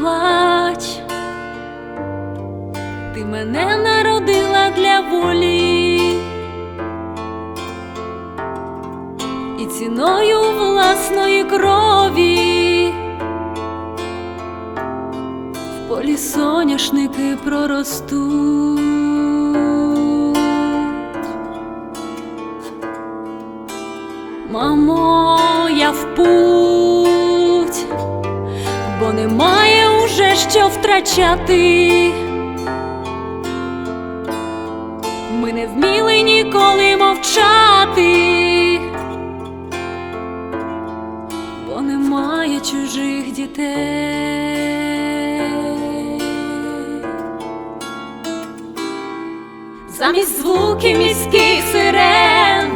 плач, ти мене народила для волі, і ціною власної крові в полі соняшники проростуть. Мамо, я в путь бо немає уже що втрачати. Ми не вміли ніколи мовчати, бо немає чужих дітей. Замість звуків міських сирен,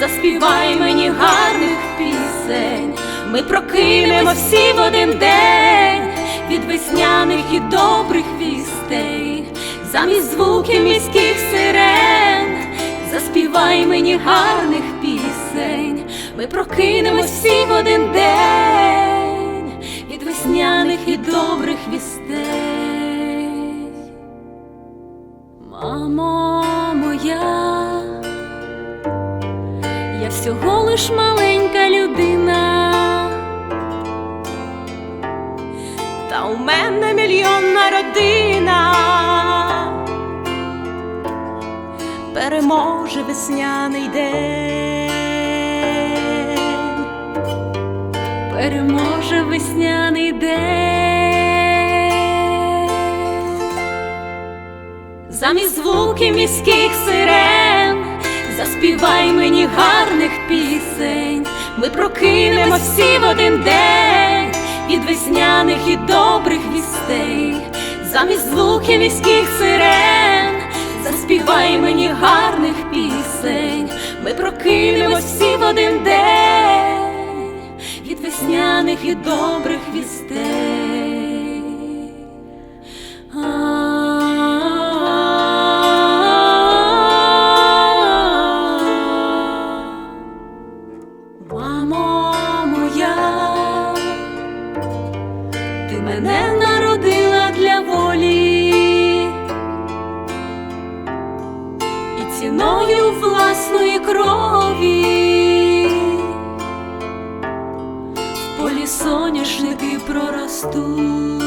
заспівай мені гарних пісень. Ми прокинемо всі в один день від весняних і добрих вістей. Замість звуків міських сирен, заспівай мені гарних пісень. Ми прокинемось всі в один день від весняних і добрих вістей. Мамо моя, я всього лиш маленька людина, Та у мене мільйонна родина переможе весняний день. переможе весняний день. Замість звуків міських сирен, заспівай мені гарних пісень. Ми прокинемо всі в один день від весняних і добрих вістей. Замість звуків міських сирен, заспівай мені гарних пісень. Ми прокинемось всі в один день від весняних і добрих вістей. Ти мене народила для волі. І ціною власної крові. В полі соняшники проростуть,